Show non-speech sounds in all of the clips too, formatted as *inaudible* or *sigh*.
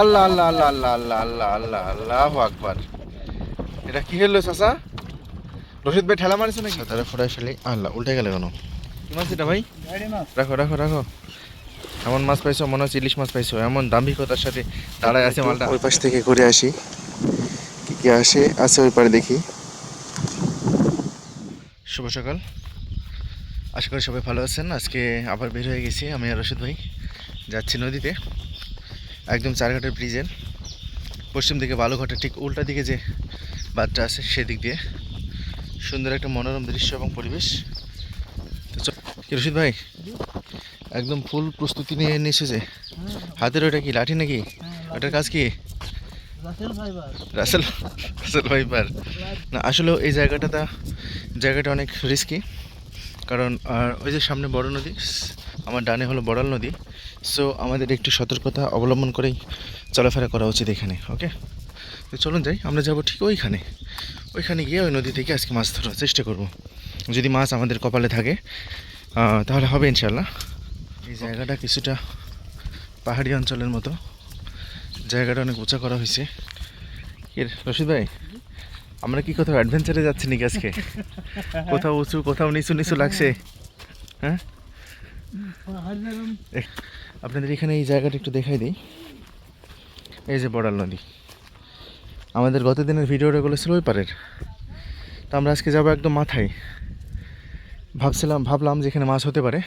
আল্লাহ আল্লাহ আল্লাহ আল্লাহ আল্লাহ আল্লাহ আল্লাহ আল্লাহ আকবার। এটা কি হলো চাচা? রশিদ ভাই ঠেলা মারিস নাকি? তারা ফোটাই শালি। আল্লাহ উল্টে গেলে কেন? কি মাছ এটা ভাই? রাখো রাখো রাখো। এমন মাছ পাইছো মনে হচ্ছে ইলিশ মাছ পাইছো এমন দাম্ভিকতার সাথে দাঁড়ায় আছে মালটা। ওই পাশ থেকে ঘুরে আসি। কি কি আসে? আছে ওই পারে দেখি। শুভ সকাল। আশা করি সবাই ভালো আছেন। আজকে আবার বের হয়ে গেছি আমি আর রশিদ ভাই। যাচ্ছি নদীতে। একদম চারঘাটের ব্রিজের। পশ্চিম দিকে বালুঘাটের ঠিক উল্টা দিকে যে বাদটা আছে সেদিক দিয়ে। সুন্দর একটা মনোরম দৃশ্য এবং পরিবেশ। রশিদ ভাই? একদম ফুল প্রস্তুতি নিয়ে নিয়ে যে। হাতের ওটা কি লাঠি নাকি? ওটার কাজ কি? রাসেল রাসেল ভাইপার না আসলে এই জায়গাটা তা জায়গাটা অনেক রিস্কি কারণ ওই যে সামনে বড় নদী আমার ডানে হলো বড়াল নদী। সো আমাদের একটু সতর্কতা অবলম্বন করেই চলাফেরা করা উচিত এখানে ওকে তো চলুন যাই আমরা যাব ঠিক ওইখানে। ওইখানে গিয়ে ওই নদী থেকে আজকে মাছ ধরার চেষ্টা করব। যদি মাছ আমাদের কপালে থাকে তাহলে হবে ইনশাল্লাহ এই জায়গাটা কিছুটা পাহাড়ি অঞ্চলের মতো। জায়গাটা অনেক উঁচা করা হয়েছে। এর রশিদ ভাই আমরা কি কোথাও অ্যাডভেঞ্চারে যাচ্ছি নাকি আজকে? *laughs* কোথাও উঁচু কোথাও নিচু নিচু লাগছে? হ্যাঁ? আপনাদের এখানে এই জায়গাটা একটু দেখাই দিই। এই যে বড়াল নদী। আমাদের গত দিনের ভিডিওটা গুলো ছিল ওই পারের। তো আমরা আজকে যাব একদম মাথায়। ভাবছিলাম, ভাবলাম যে এখানে মাছ হতে পারে।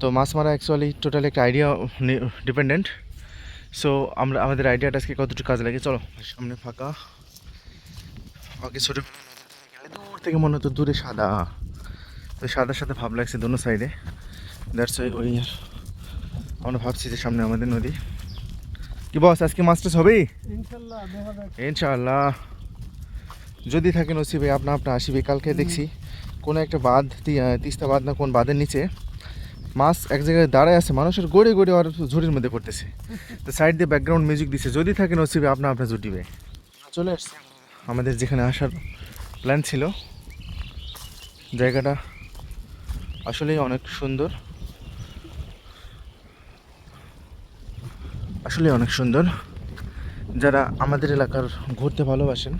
তো মাছ মারা অ্যাকচুয়ালি টোটাল একটা আইডিয়া ডিপেন্ডেন্ট সো আমরা, আমাদের আইডিয়াটা আজকে কতটুকু কাজে লাগে? চলো, সামনে ফাঁকা। ফাঁকে ছোটো দূর থেকে মনে হতো দূরে সাদা। তো সাদার সাথে ভাব লাগছে দোনো সাইডে দ্যাটস ওই আমরা ভাবছি যে সামনে আমাদের নদী। কি বস আজকে মাছ টাছ হবেই? ইনশাআল্লাহ যদি থাকে নসিবে আপনা আপনা আসিবে কালকে দেখছি কোনো একটা বাঁধ তিস্তা বাঁধ না কোন বাঁধের নিচে। মাছ এক জায়গায় দাঁড়ায় আছে মানুষের গড়ে গড়ে আর ঝুড়ির মধ্যে পড়তেছে। তো সাইড দিয়ে ব্যাকগ্রাউন্ড মিউজিক দিছে। যদি থাকে নসিবে আপনা আপনা জুটিবে। চলে আসছে। আমাদের যেখানে আসার প্ল্যান ছিল জায়গাটা আসলেই অনেক সুন্দর। আসলে অনেক সুন্দর। যারা আমাদের এলাকার ঘুরতে ভালোবাসেন,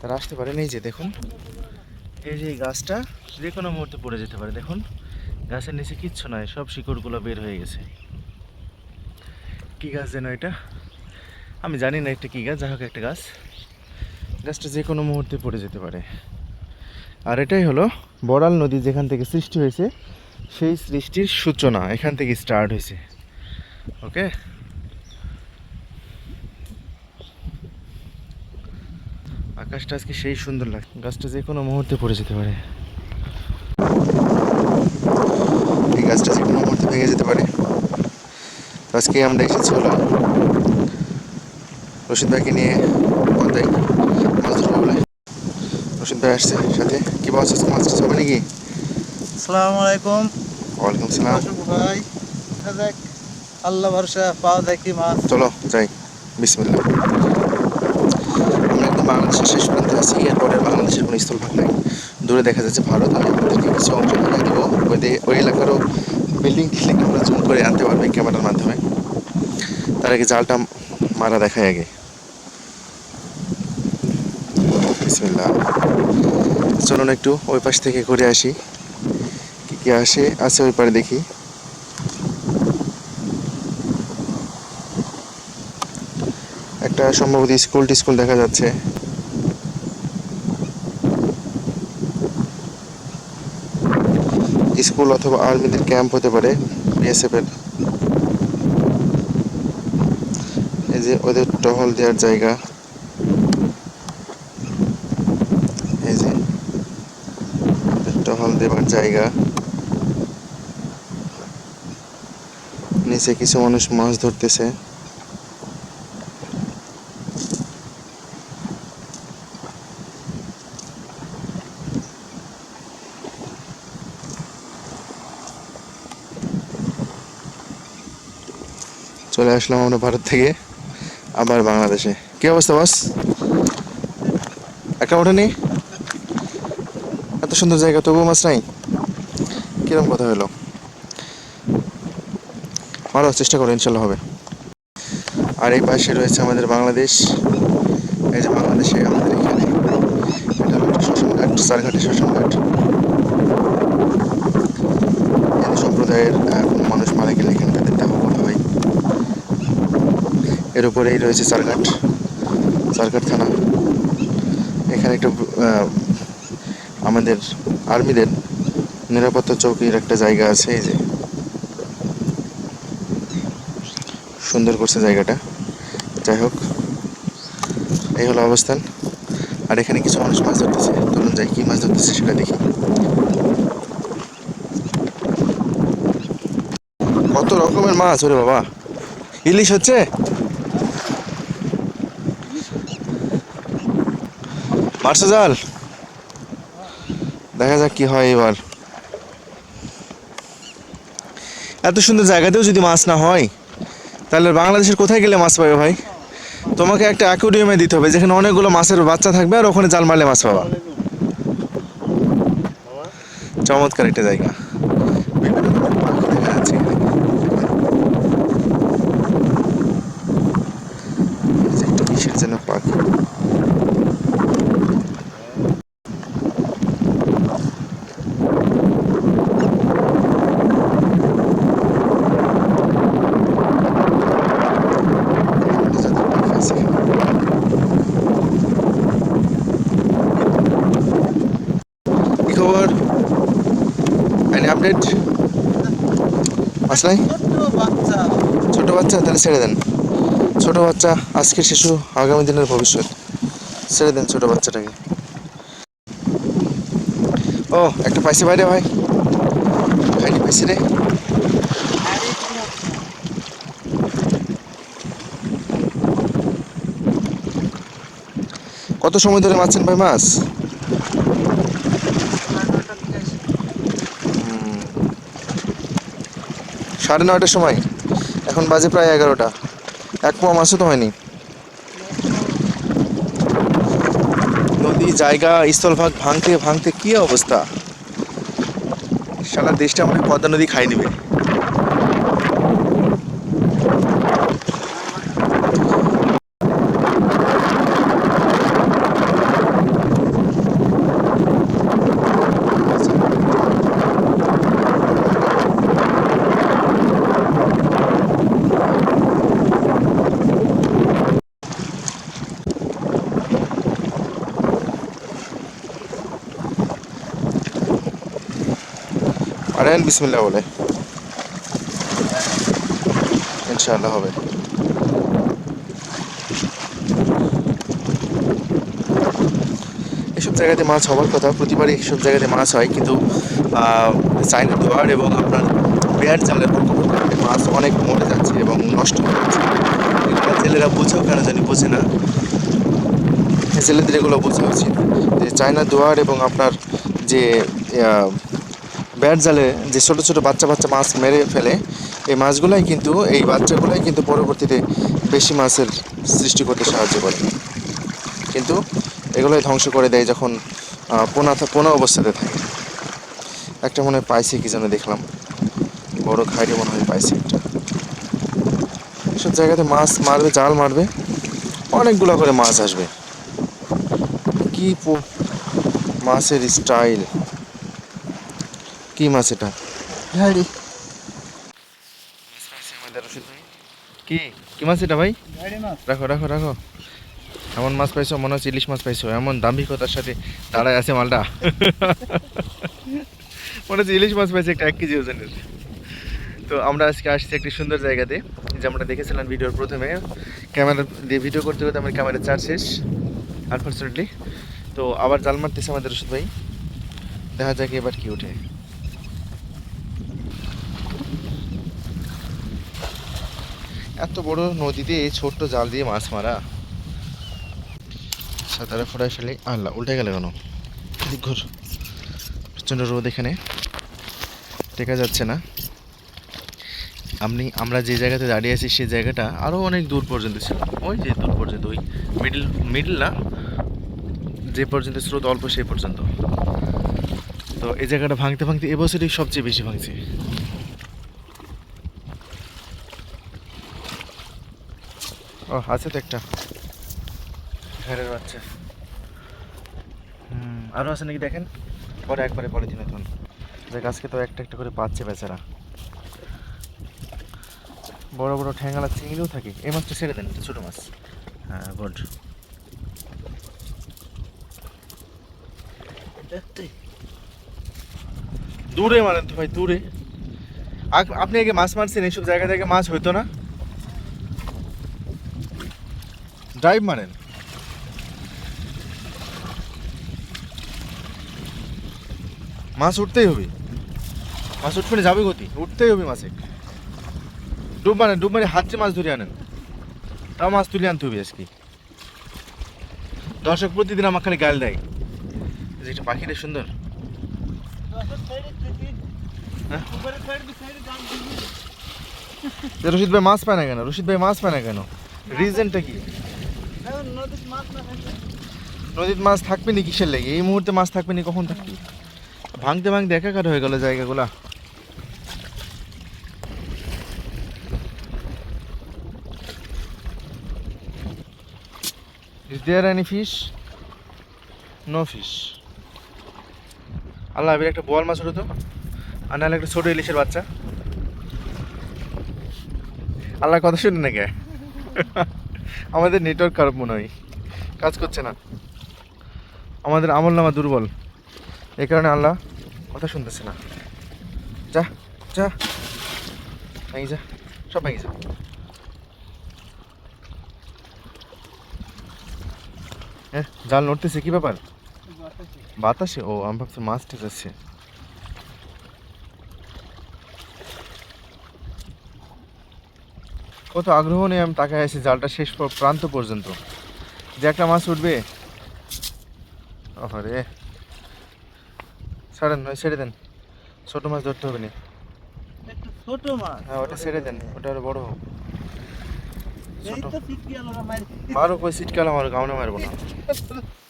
তারা আসতে পারেন। এই যে দেখুন, এই যে গাছটা যে কোনো মুহূর্তে পড়ে যেতে পারে। দেখুন, গাছের নিচে কিচ্ছু নয় সব শিকড়গুলো বের হয়ে গেছে। কি গাছ যেন এটা? আমি জানি না একটা কী গাছ যা হোক একটা গাছ। গাছটা যে কোনো মুহূর্তে পড়ে যেতে পারে। আর এটাই হলো বড়াল নদী যেখান থেকে সৃষ্টি হয়েছে, সেই সৃষ্টির সূচনা এখান থেকে স্টার্ট হয়েছে। ওকে আকাশটা আজকে সেই সুন্দর লাগে গাছটা যে কোনো মুহূর্তে পড়ে যেতে পারে। এই গাছটা যে কোনো মুহূর্তে ভেঙে যেতে পারে। আজকে আমরা এসেছি হলো রশিদ ভাইকে নিয়ে পদ্মায় মাছ ধরবো বলে। রশিদ ভাই আসছে সাথে। কি মাছ আছে? মাছ টাছ হবে নাকি? আসসালামু আলাইকুম। ওয়ালাইকুম সালাম। আসুক ভাই দেখা আল্লাহ ভরসা পাওয়া দেখি মাছ। চলো যাই। বিসমিল্লাহ। বাংলাদেশের শেষ প্রান্তে আছি এরপরে বাংলাদেশের কোনো স্থলভাগ নাই। দূরে দেখা যাচ্ছে ভারত আমি আপনাদেরকে কিছু অংশ দেখাই দেবো। ওই এলাকারও বিল্ডিং টিল্ডিং আমরা জুম করে আনতে পারব ক্যামেরার মাধ্যমে। তার আগে জালটা মারা দেখায় আগে। চলুন একটু ওই পাশ থেকে ঘুরে আসি। কি কি আসে, আছে ওই পারে দেখি। একটা সম্ভবত স্কুল টিস্কুল দেখা যাচ্ছে। স্কুল অথবা আর্মিদের ক্যাম্প হতে পারে বিএসএফ এর এই যে ওদের টহল দেওয়ার জায়গা। এই যে টহল দেওয়ার জায়গা। নিচে কিছু মানুষ মাছ ধরতেছে। চলে আসলাম আমরা ভারত থেকে, আবার বাংলাদেশে। কি অবস্থা বস একটা ওঠেনি এত সুন্দর জায়গা, তবুও মাছ নাই? কীরকম কথা হলো? মারো চেষ্টা করো, ইনশাল্লাহ হবে। আর এই পাশে রয়েছে আমাদের বাংলাদেশ। এই যে বাংলাদেশে আমাদের এখানে এটা হলো একটা শ্মশানঘাট সারঘাটে শ্মশানঘাট হিন্দু সম্প্রদায়ের মানুষ মারা গেলে এখানে তাদের দেহ করা হয় এর উপরেই রয়েছে সারঘাট সারঘাট থানা। এখানে একটা আমাদের আর্মিদের নিরাপত্তা চৌকির একটা জায়গা আছে, এই যে। সুন্দর করছে জায়গাটা। যাই হোক, এই হলো অবস্থান। আর এখানে কিছু মানুষ মাছ ধরতেছে। চলুন যাই, কি মাছ ধরতেছে সেটা দেখি। কত রকমের মাছ, ওরে বাবা। ইলিশ হচ্ছে? মারছো জাল? দেখা যাক কি হয় এবার এত সুন্দর জায়গাতেও যদি মাছ না হয়, তাহলে বাংলাদেশের কোথায় গেলে মাছ পাবে ভাই? তোমাকে একটা অ্যাকোরিয়ামে দিতে হবে, যেখানে অনেকগুলো মাছের বাচ্চা থাকবে আর ওখানে জাল মারলে মাছ পাবা। চমৎকার একটা জায়গা বিভিন্ন ধরনের পাখি দেখা যাচ্ছে এখানে। এই যে একটা কিসের যেন পাখি জাতের পাখি আছে এখানে। কি খবর এনি আপডেট ছোট্ট বাচ্চা ছোট বাচ্চা, তাহলে ছেড়ে দেন। ছোট বাচ্চা, আজকের শিশু, আগামী দিনের ভবিষ্যৎ। ছেড়ে দেন ছোট বাচ্চাটাকে। ও, একটা পাইছি বাইরে ভাই। খাইনি পাইছি রে। কত সময় ধরে মারছেন ভাই মাছ? সাড়ে নয়টার সময়? এখন বাজে প্রায় এগারোটা। এক পোয়া মাছও তো হয়নি। নদী জায়গা, স্থলভাগ ভাঙতে ভাঙতে কী অবস্থা? সারা দেশটা মানে পদ্মা নদী খাই নিবে পারেন বিসমিল্লাহ বলে। ইনশাআল্লাহ হবে। এসব জায়গাতে মাছ হওয়ার কথা, প্রতিবারই এসব জায়গাতে মাছ হয়, কিন্তু চাইনা দোয়ার এবং আপনার বেয়ার জালের প্রকোপের মাছ অনেক মরে যাচ্ছে এবং নষ্ট হয়ে যাচ্ছে। এগুলো জেলেরা বুঝেও কেন জানি বোঝে না। জেলেদের এগুলো বোঝা উচিত যে চায়না দোয়ার এবং আপনার যে ব্যাট জালে যে ছোটো ছোটো বাচ্চা বাচ্চা মাছ মেরে ফেলে, এই মাছগুলাই কিন্তু, এই বাচ্চাগুলাই কিন্তু পরবর্তীতে বেশি মাছের সৃষ্টি করতে সাহায্য করে। কিন্তু এগুলোই ধ্বংস করে দেয় যখন পোনা পোনা অবস্থাতে থাকে। একটা মনে হয় পাইছে কি যেন দেখলাম। বড় খাইরে মনে হয় পাইছে একটা। এসব জায়গাতে মাছ মারবে, জাল মারবে, অনেকগুলো করে মাছ আসবে। কি মাছের স্টাইল। কি মাছ এটা? গাড়ি কি? কি মাছ এটা ভাই? রাখো রাখো রাখো। এমন মাছ পাইছো মনে হচ্ছে ইলিশ মাছ পাইছো এমন দাম্ভিকতার সাথে দাঁড়ায় আছে মালটা। মনে হচ্ছে ইলিশ মাছ পাইছে একটা এক কেজি ওজনের। তো আমরা আজকে আসছি একটি সুন্দর জায়গাতে যে আমরা দেখেছিলাম ভিডিওর প্রথমে। ক্যামেরা দিয়ে ভিডিও করতে করতে আমার ক্যামেরা চার্জ শেষ আনফর্চুনেটলি তো আবার জাল মারতেছে আমাদের ওষুধ ভাই। দেখা যাক এবার কি ওঠে এত বড় নদীতে এই ছোট্ট জাল দিয়ে মাছ মারা। সাঁতারে ফোটায় ফেলে আল্লাহ, উল্টে গেলে কেন? ঘুর। প্রচণ্ড রোদ এখানে। টেকা যাচ্ছে না। আপনি, আমরা যে জায়গাতে দাঁড়িয়ে আছি সেই জায়গাটা আরও অনেক দূর পর্যন্ত ছিল। ওই যে দূর পর্যন্ত, ওই মিডল মিডল না? যে পর্যন্ত স্রোত অল্প সেই পর্যন্ত। তো এই জায়গাটা ভাঙতে ভাঙতে এবছরই সবচেয়ে বেশি ভাঙছে। ও, আছে তো একটা। ঘরের বাচ্চা। হুম আরও আছে নাকি দেখেন? পরে একবারে পলিথিনে থন দেখ আজকে তো একটা একটা করে পাচ্ছে বেচারা। বড় বড় ঠ্যাঙ্গালা চিংড়িও থাকে। এই মাছটা ছেড়ে দেন, এটা ছোটো মাছ। হ্যাঁ গুড দূরে মারেন তো ভাই, দূরে। আপনি আগে মাছ মারছেন, এইসব জায়গা থেকে মাছ হইতো না? ড্রাইভ মারেন। মাছ উঠতেই হবে। মাছ উঠবে যাবে গতি। উঠতেই হবে মাছে। ডুব মানে ডুব মানে হাতে মাছ ধরে আনেন। তাও মাছ তুলে আনতে হবে আজকে। দর্শক প্রতিদিন আমার খালি গাল দেয়। যে এটা পাখিটা সুন্দর। হ্যাঁ? রশিদ ভাই মাছ পায় না কেন? রশিদ ভাই মাছ পায় না কেন? রিজনটা কি? নদীতে মাছ থাকবে নি কিসের লেগে? এই মুহূর্তে মাছ থাকবে নি, কখন থাকবে? ভাঙতে ভাঙতে একাকার হয়ে গেল জায়গাগুলা। Is there any fish? No fish. Allah, এবার একটা বোয়াল মাছ হতো তো। আর নাহলে একটা ছোট ইলিশের বাচ্চা। আল্লাহ কথা শুনে না কে আমাদের নেটওয়ার্ক খারাপ মনে হয়। কাজ করছে না। আমাদের আমল নামা দুর্বল। এই কারণে আল্লাহ কথা শুনতেছে না। যা যা। ভেঙে যা, সব ভেঙে যা। হ্যাঁ জাল নড়তেছে কী ব্যাপার? বাতাসে? ও, আমি ভাবছি মাছ ঠিক কত আগ্রহ নিয়ে আমি তাকায় আছি জালটা শেষ প্রান্ত পর্যন্ত। যে একটা মাছ উঠবে। আরে ছাড়েন ওই ছেড়ে দেন। ছোট মাছ ধরতে হবে না। ছোট মাছ? হ্যাঁ ওটা ছেড়ে দেন। ওটা আরও বড় হোক। এই ছোট। তো ফিটকি আলো মারো কই সিটকাল আমার গাউনে মারবো না। *laughs*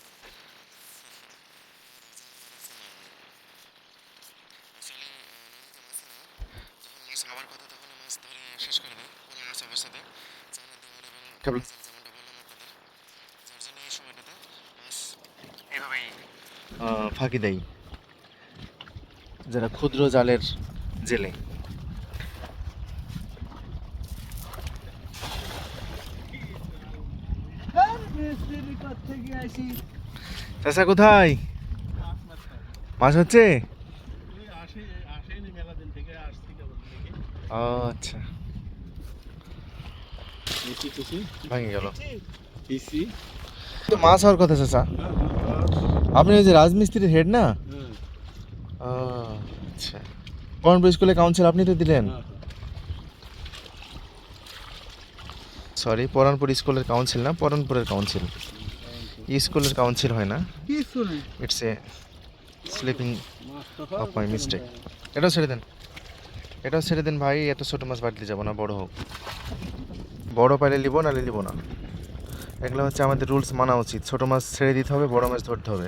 কেবল ফাঁকি দেয় যারা ক্ষুদ্র জালের জেলে। চাচা কোথায়? মাছ হচ্ছে? আচ্ছা। ভেঙে গেল। মাছ হওয়ার কথা চাচা। আপনি ওই যে রাজমিস্ত্রির হেড না? ও, আচ্ছা। বরণপুর স্কুলে কাউন্সিল আপনি তো দিলেন। সরি পরানপুর স্কুলের কাউন্সিল না? পরানপুরের কাউন্সিল স্কুলের কাউন্সিল হয় না? It's a sleeping of my mistake এটাও ছেড়ে দেন। এটাও ছেড়ে দেন ভাই। এত ছোটো মাছ বাড়তে যাব না বড় হোক। বড় পাইলে নিব নাহলে নিব না। এগুলো হচ্ছে আমাদের রুলস মানা উচিত। ছোটো মাছ ছেড়ে দিতে হবে বড় মাছ ধরতে হবে।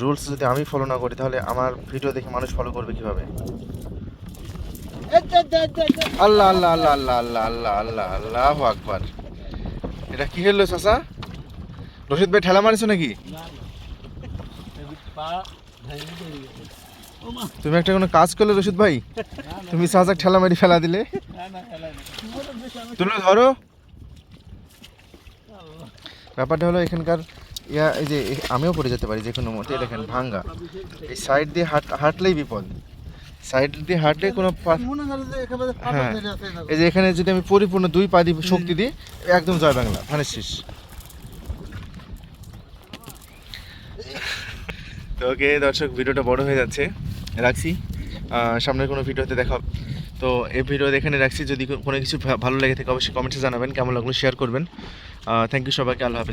রুলস যদি আমি ফলো না করি তাহলে আমার ভিডিও দেখে মানুষ ফলো করবে কীভাবে? আল্লাহ আল্লাহ আল্লাহ আল্লাহ আল্লাহ আল্লাহ আল্লাহ আল্লাহ আকবার। এটা কি হলো চাচা? রশিদ ভাই ঠেলা মারিছো নাকি? তুমি একটা কোনো কাজ করলে রশিদ ভাই? তুমি চাচাক ঠেলা মারি ফেলা দিলে? তুলে ধরো। ব্যাপারটা হলো এখানকার ইয়া এই যে আমিও পড়ে যেতে পারি যে কোনো মতে দেখেন ভাঙ্গা। এই সাইড দিয়ে হাঁট হাঁটলেই বিপদ। সাইড দিয়ে হাঁটলে কোনো মনে হ্যাঁ। এই যে এখানে যদি আমি পরিপূর্ণ দুই পা দিই শক্তি দিই একদম জয় বাংলা ধানের শীষ। তো ওকে দর্শক ভিডিওটা বড় হয়ে যাচ্ছে। রাখছি। সামনের কোনো ভিডিওতে দেখা তো এই ভিডিও এখানে রাখছি। যদি কোনো কিছু ভালো লেগে থাকে অবশ্যই কমেন্টে জানাবেন। কেমন লাগল শেয়ার করবেন। থ্যাংক ইউ সবাইকে আল্লাহ হাফেজ।